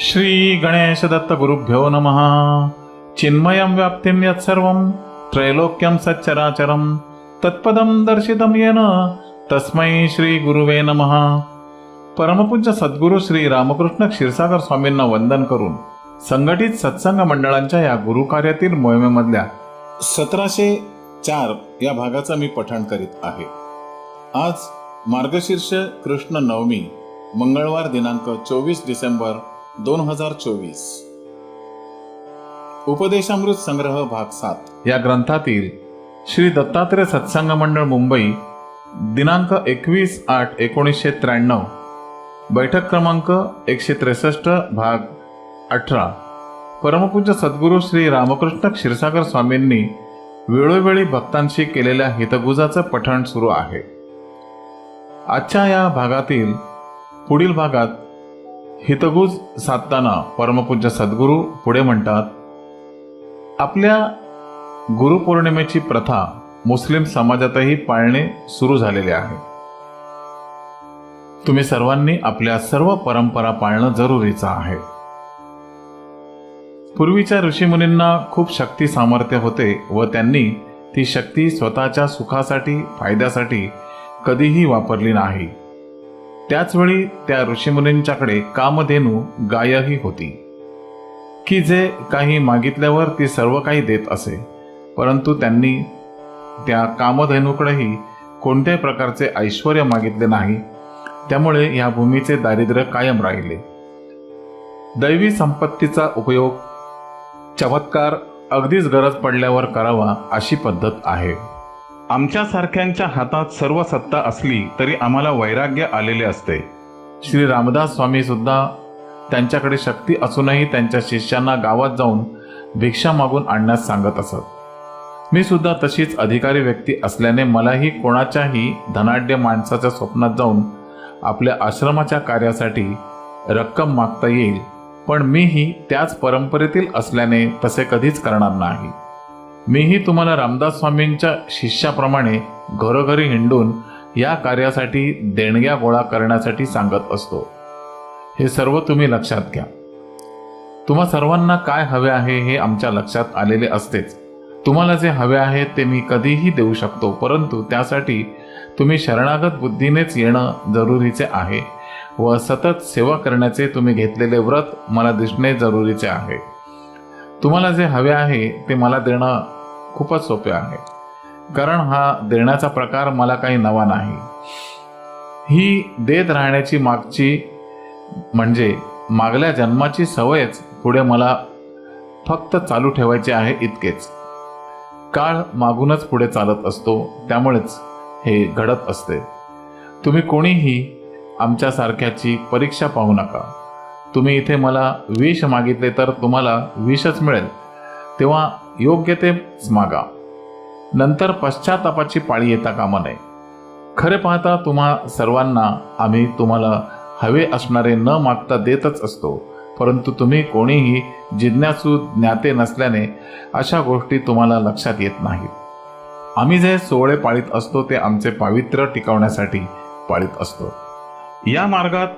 श्री गणेश दत्त गुरुभ्यो नमः। चिन्मयं व्याप्तिं यत्सर्वं त्रैलोक्यं सच्चराचरं तत्पदं दर्शितं येन तस्मै श्री गुरुवे नमः। परमपूज्य सद्गुरू श्री रामकृष्ण क्षीरसागर स्वामींना वंदन करून संघटित सत्संग मंडळांच्या या गुरुकार्यातील मोहिमेमधल्या सतराशे चार या भागाचं मी पठण करीत आहे. आज मार्गशीर्ष कृष्ण नवमी मंगळवार दिनांक चोवीस डिसेंबर दोन हजार चोवीस. उपदेशामृत संग्रह भाग सात. या ग्रंथातील श्री दत्तात्रय सत्संग मंडळ मुंबई दिनांक एकवीस आठ एकोणीसशे त्र्याण्णव बैठक क्रमांक एकशे त्रेसष्ट भाग अठरा. परमपूज्य सद्गुरू श्री रामकृष्ण क्षीरसागर स्वामींनी वेळोवेळी भक्तांशी केलेल्या हितगुजाचं पठण सुरू आहे. आजच्या या भागातील पुढील भागात हितगुज साधताना परमपूज्य सद्गुरू पुढे म्हणतात आपल्या गुरुपौर्णिमेची प्रथा मुस्लिम समाजातही पाळणे सुरू झालेले आहे. तुम्ही सर्वांनी आपल्या सर्व परंपरा पाळणं जरुरीचं आहे. पूर्वीच्या ऋषीमुनींना खूप शक्ती सामर्थ्य होते व त्यांनी ती शक्ती स्वतःच्या सुखासाठी फायद्यासाठी कधीही वापरली नाही. त्याचवेळी त्या ऋषीमुनींच्याकडे कामधेनू गायही होती. की जे काही मागितल्यावर ती सर्व काही देत असे परंतु त्यांनी त्या कामधेनूकडेही कोणत्याही प्रकारचे ऐश्वर मागितले नाही त्यामुळे या भूमीचे दारिद्र्य कायम राहिले. दैवी संपत्तीचा उपयोग चमत्कार अगदीच गरज पडल्यावर करावा अशी पद्धत आहे. आमच्यासारख्यांच्या हातात सर्व सत्ता असली तरी आम्हाला वैराग्य आलेले असते. श्री रामदास स्वामी सुद्धा त्यांच्याकडे शक्ती असूनही त्यांच्या शिष्यांना गावात जाऊन भिक्षा मागून आणण्यास सांगत असत. मी सुद्धा तशीच अधिकारी व्यक्ती असल्याने मलाही कोणाच्याही धनाढ्य माणसाच्या स्वप्नात जाऊन आपल्या आश्रमाच्या कार्यासाठी रक्कम मागता येईल पण मीही त्याच परंपरेतील असल्याने तसे कधीच करणार नाही. मीही तुम्हाला रामदास स्वामींच्या शिष्याप्रमाणे घरोघरी हिंडून या कार्यासाठी देणग्या गोळा करण्यासाठी सांगत असतो. हे सर्व तुम्ही लक्षात घ्या. तुम्हा सर्वांना काय हवे आहे हे आमच्या लक्षात आलेले असतेच. तुम्हाला जे हवे आहे ते मी कधीही देऊ शकतो परंतु त्यासाठी तुम्ही शरणागत बुद्धीनेच येणं जरुरीचे आहे व सतत सेवा करण्याचे तुम्ही घेतलेले व्रत मला दिसणे जरुरीचे आहे. तुम्हाला जे हवे आहे ते मला देणं खूपच सोपे आहे. कारण हा देण्याचा प्रकार मला काही नवा नाही. ही देत राहण्याची मागची म्हणजे मागल्या जन्माची सवयच पुढे मला फक्त चालू ठेवायची आहे इतकेच. काळ मागूनच पुढे चालत असतो त्यामुळेच हे घडत असते. तुम्ही कोणीही आमच्यासारख्याची परीक्षा पाहू नका. तुम्ही इथे मला विष मागितले तर तुम्हाला विषच मिळेल. तेव्हा योग्य तेच मागा. नंतर पश्चातापाची पाळी येता कामा नये. खरे पाहता तुम्हा सर्वांना आम्ही तुम्हाला हवे असणारे न मागता देतच असतो. परंतु तुम्ही कोणीही जिज्ञासू ज्ञाते नसल्याने अशा गोष्टी तुम्हाला लक्षात येत नाहीत. आम्ही जे सोहळे पाळीत असतो ते आमचे पावित्र्य टिकवण्यासाठी पाळीत असतो. या मार्गात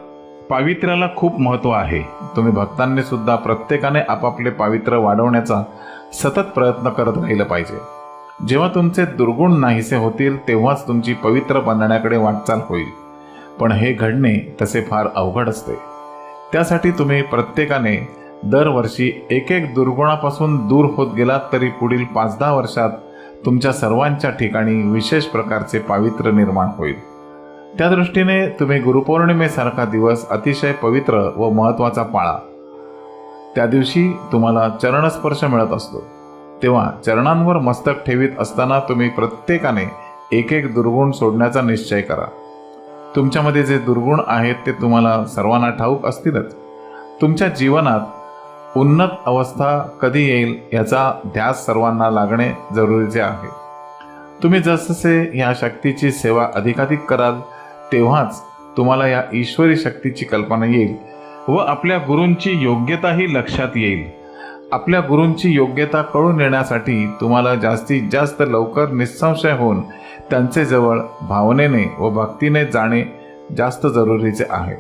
पावित्र्याला खूप महत्त्व आहे. तुम्ही भक्तांनी सुद्धा प्रत्येकाने आपापले पावित्र्य वाढवण्याचा सतत प्रयत्न करत राहिलं पाहिजे. जेव्हा तुमचे दुर्गुण नाहीसे होतील तेव्हाच तुमची पवित्र बनण्याकडे वाटचाल होईल. पण हे घडणे तसे फार अवघड असते. त्यासाठी तुम्ही प्रत्येकाने दरवर्षी एक एक दुर्गुणापासून दूर होत गेलात तरी पुढील पाच दहा वर्षात तुमच्या सर्वांच्या ठिकाणी विशेष प्रकारचे पावित्र्य निर्माण होईल. त्या दृष्टीने तुम्ही गुरुपौर्णिमेसारखा दिवस अतिशय पवित्र व महत्त्वाचा पाळा. त्या दिवशी तुम्हाला चरणस्पर्श मिळत असतो. तेव्हा चरणांवर मस्तक ठेवीत असताना तुम्ही प्रत्येकाने एक एक दुर्गुण सोडण्याचा निश्चय करा. तुमच्यामध्ये जे दुर्गुण आहेत ते तुम्हाला सर्वांना ठाऊक असतीलच. तुमच्या जीवनात उन्नत अवस्था कधी येईल याचा ध्यास सर्वांना लागणे जरुरीचे आहे. तुम्ही जसजसे ह्या शक्तीची सेवा अधिकाधिक कराल तेव्हाच तुम्हाला या ईश्वरी शक्तीची कल्पना येईल व आपल्या गुरूंची योग्यताही लक्षात येईल. आपल्या गुरूंची योग्यता कळून येण्यासाठी तुम्हाला जास्तीत जास्त लवकर निसंशय होऊन त्यांचे जवळ भावनेने व भक्तीने जाणे जास्त जरुरीचे आहे.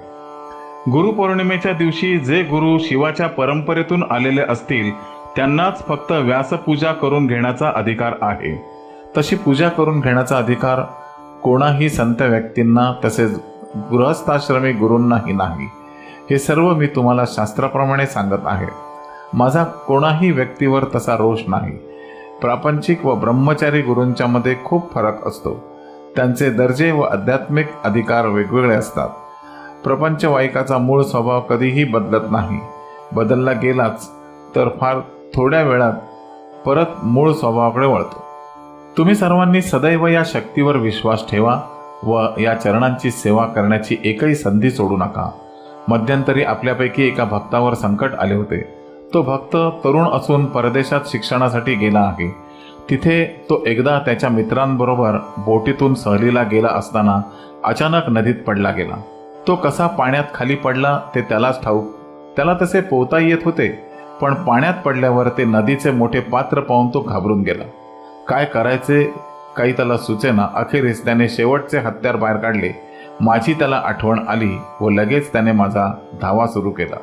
गुरुपौर्णिमेच्या दिवशी जे गुरु शिवाच्या परंपरेतून आलेले असतील त्यांनाच फक्त व्यासपूजा करून घेण्याचा अधिकार आहे. तशी पूजा करून घेण्याचा अधिकार कोणाही संत व्यक्तींना तसेच गृहस्थाश्रमी गुरूंनाही नाही. हे सर्व मी तुम्हाला शास्त्राप्रमाणे सांगत आहे. माझा कोणाही व्यक्तीवर तसा रोष नाही. प्रापंचिक व ब्रह्मचारी गुरूंच्या मध्ये खूप फरक असतो. त्यांचे दर्जे व आध्यात्मिक अधिकार वेगवेगळे असतात. प्रपंचवाईकाचा मूळ स्वभाव कधीही बदलत नाही. बदलला गेलाच तर फार थोड्या वेळात परत मूळ स्वभावाकडे वळतो. तुम्ही सर्वांनी सदैव या शक्तीवर विश्वास ठेवा व या चरणांची सेवा करण्याची एकही संधी सोडू नका. मध्यंतरी आपल्यापैकी एका भक्तावर संकट आले होते. तो भक्त तरुण असून परदेशात शिक्षणासाठी गेला आहे. तिथे तो एकदा त्याच्या मित्रांबरोबर बोटीतून सहलीला गेला असताना अचानक नदीत पडला गेला. तो कसा पाण्यात खाली पडला ते त्यालाच ठाऊक. त्याला तसे पोहता येत होते पण पाण्यात पडल्यावर ते नदीचे मोठे पात्र पाहून तो घाबरून गेला. काय करायचे काही त्याला सुचेना. अखेरीस त्याने शेवटचे हत्यार बाहेर काढले. माझी त्याला आठवण आली व लगेच त्याने माझा धावा सुरू केला.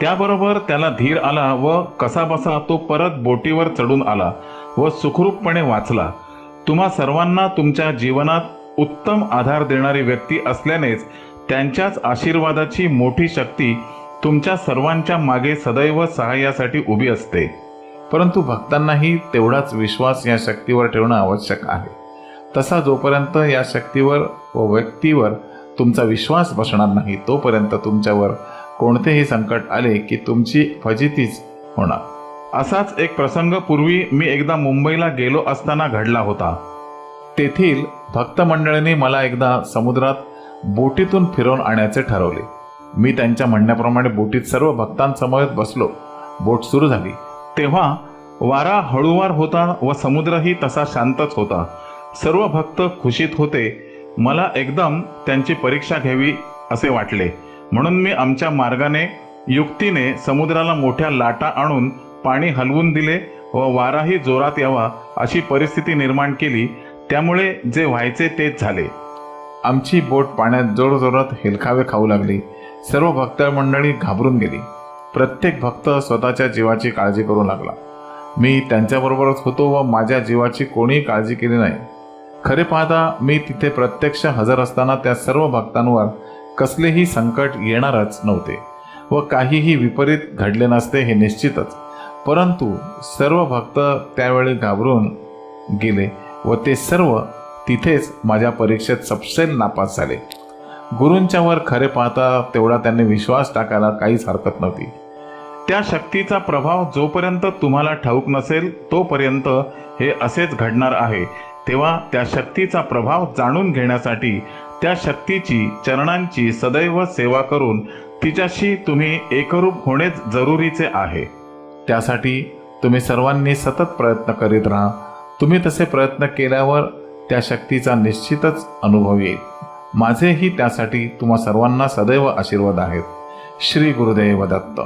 त्याबरोबर त्याला धीर आला व कसाबसा तो परत बोटीवर चढून आला व सुखरूपपणे वाचला. तुम्हा सर्वांना तुमच्या जीवनात उत्तम आधार देणारी व्यक्ती असल्यानेच त्यांच्याच आशीर्वादाची मोठी शक्ती तुमच्या सर्वांच्या मागे सदैव सहाय्यासाठी उभी असते. परंतु भक्तांनाही तेवढाच विश्वास या शक्तीवर ठेवणं आवश्यक आहे. तसा जोपर्यंत या शक्तीवर व व्यक्तीवर तुमचा विश्वास बसणार नाही तोपर्यंत तुमच्यावर कोणतेही संकट आले की तुमची फजितीच होणार. असाच एक प्रसंग पूर्वी मी एकदा मुंबईला गेलो असताना घडला होता. तेथील भक्त मंडळींनी मला एकदा समुद्रात बोटीतून फिरवून आणायचे ठरवले. मी त्यांच्या म्हणण्याप्रमाणे बोटीत सर्व भक्तांसमवेत बसलो. बोट सुरू झाली. तेव्हा वारा हळूवार होता व समुद्रही तसा शांतच होता. सर्व भक्त खुशीत होते. मला एकदम त्यांची परीक्षा घ्यावी असे वाटले. म्हणून मी आमच्या मार्गाने युक्तीने समुद्राला मोठ्या लाटा आणून पाणी हलवून दिले व वाराही जोरात यावा अशी परिस्थिती निर्माण केली. त्यामुळे जे व्हायचे तेच झाले. आमची बोट पाण्यात जोरजोरात हिलखावे खाऊ लागली. सर्व भक्त मंडळी घाबरून गेली. प्रत्येक भक्त स्वतःच्या जीवाची काळजी करू लागला. मी त्यांच्याबरोबरच होतो व माझ्या जीवाची कोणीही काळजी केली नाही. खरे पाहता मी तिथे प्रत्यक्ष हजर असताना त्या सर्व भक्तांवर कसलेही संकट येणारच नव्हते व काहीही विपरीत घडले नसते हे निश्चितच. परंतु सर्व भक्त त्यावेळी घाबरून गेले व ते सर्व तिथेच माझ्या परीक्षेत सपशेल नापास झाले. गुरूंच्या वर खरे पाहता तेवढा त्यांनी विश्वास टाकायला काहीच हरकत नव्हती. त्या शक्तीचा प्रभाव जोपर्यंत तुम्हाला ठाऊक नसेल तोपर्यंत हे असेच घडणार आहे. तेव्हा त्या शक्तीचा प्रभाव जाणून घेण्यासाठी त्या शक्तीची चरणांची सदैव सेवा करून तिच्याशी तुम्ही एकरूप होणेच जरुरीचे आहे. त्यासाठी तुम्ही सर्वांनी सतत प्रयत्न करीत राहा. तुम्ही तसे प्रयत्न केल्यावर त्या शक्तीचा निश्चितच अनुभव येईल. माझेही त्यासाठी तुम्हा सर्वांना सदैव आशीर्वाद आहेत. श्री गुरुदेव दत्त.